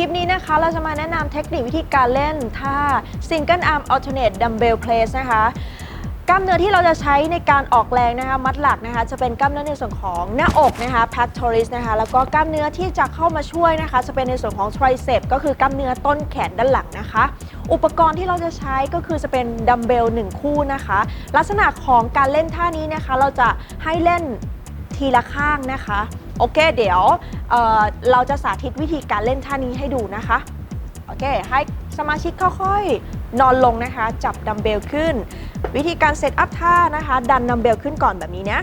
ลิปนี้นะคะเราจะมาแนะนำเทคนิควิธีการเล่นท่า Single Arm Alternate Dumbbell Press นะคะกล้ามเนื้อที่เราจะใช้ในการออกแรงนะคะ มัดหลักนะคะ จะเป็นกล้ามเนื้อในส่วนของหน้าอกนะคะ pectoris นะคะ แล้วก็กล้ามเนื้อที่จะเข้ามาช่วยนะคะ จะเป็นในส่วนของ tricep ก็คือกล้ามเนื้อต้นแขนด้านหลังนะคะ อุปกรณ์ที่เราจะใช้ก็คือจะเป็นดัมเบลหนึ่งคู่นะคะ ลักษณะของการเล่นท่านี้นะคะ เราจะให้เล่นทีละข้างนะคะ โอเค เดี๋ยวเเราจะสาธิตวิธีการเล่นท่านี้ให้ดูนะคะ โอเค ให้สมาชิกค่อยๆ นอนลงนะคะ จับดัมเบลขึ้น วิธีการเซตอัพท่านะคะ ดันดัมเบลขึ้นก่อนแบบนี้นะ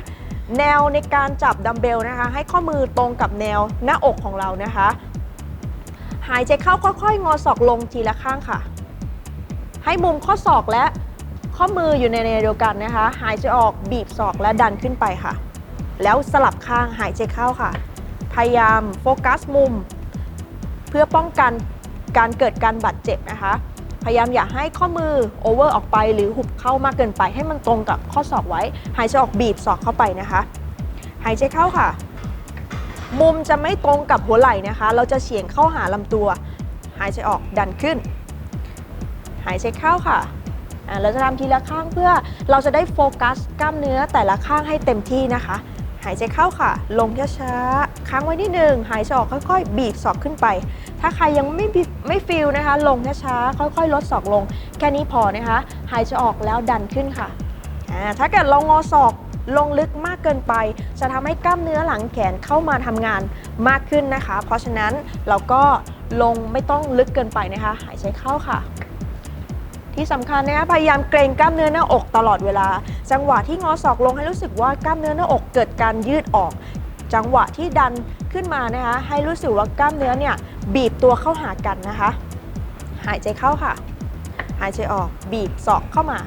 แนวในการจับดัมเบลนะคะ ให้ข้อมือตรงกับแนวหน้าอกของเรานะคะ หายใจเข้าค่อยๆ งอศอกลงทีละข้างค่ะ ให้มุมข้อศอกและข้อมืออยู่ในแนวเดียวกันนะคะ หายใจออกบีบศอกและดันขึ้นไปค่ะ แล้วสลับข้างหายใจเข้าค่ะ พยายามโฟกัสมุม เพื่อป้องกันการเกิดการบาดเจ็บนะคะ พยายามอย่าให้ข้อมือโอเวอร์ออกไปหรือหุบเข้ามากเกินไป ให้มันตรงกับข้อศอกไว้ หายใจออกบีบศอกเข้าไปนะคะ หายใจเข้าค่ะ มุมจะไม่ตรงกับหัวไหล่นะคะ เราจะเฉียงเข้าหาลำตัว หายใจออกดันขึ้น หายใจเข้าค่ะเราจะทำทีละข้างเพื่อเราจะได้โฟกัสกล้ามเนื้อแต่ละข้างให้เต็มที่นะคะายใจเข้าค่ะ ลงช้าๆ ค้างไว้นิดนึง หายใจออกค่อยๆ บีบศอกขึ้นไป ถ้าใครยังไม่บิไม่ฟิลนะคะ ลงช้าๆ ค่อยๆ ลดศอกลง แค่นี้พอนะคะ หายใจออกแล้วดันขึ้นค่ะถ้าเกิดเรางอศอกลงลึกมากเกินไป จะทำให้กล้ามเนื้อหลังแขนเข้ามาทำงานมากขึ้นนะคะ เพราะฉะนั้นเราก็ลงไม่ต้องลึกเกินไปนะคะ หายใจเข้าค่ะ ที่สำคัญนะคะพยายามเกรงกล้ามเนื้อหน้าอกตลอดเวลา จังหวะที่งอศอกลงให้รู้สึกว่ากล้ามเนื้อหน้าอกเกิดการยืดออก จังหวะที่ดันขึ้นมานะคะให้รู้สึกว่ากล้ามเนื้อเนี่ยบีบตัวเข้าหากันนะคะ หายใจเข้าค่ะ หายใจออกบีบศอกเข้ามา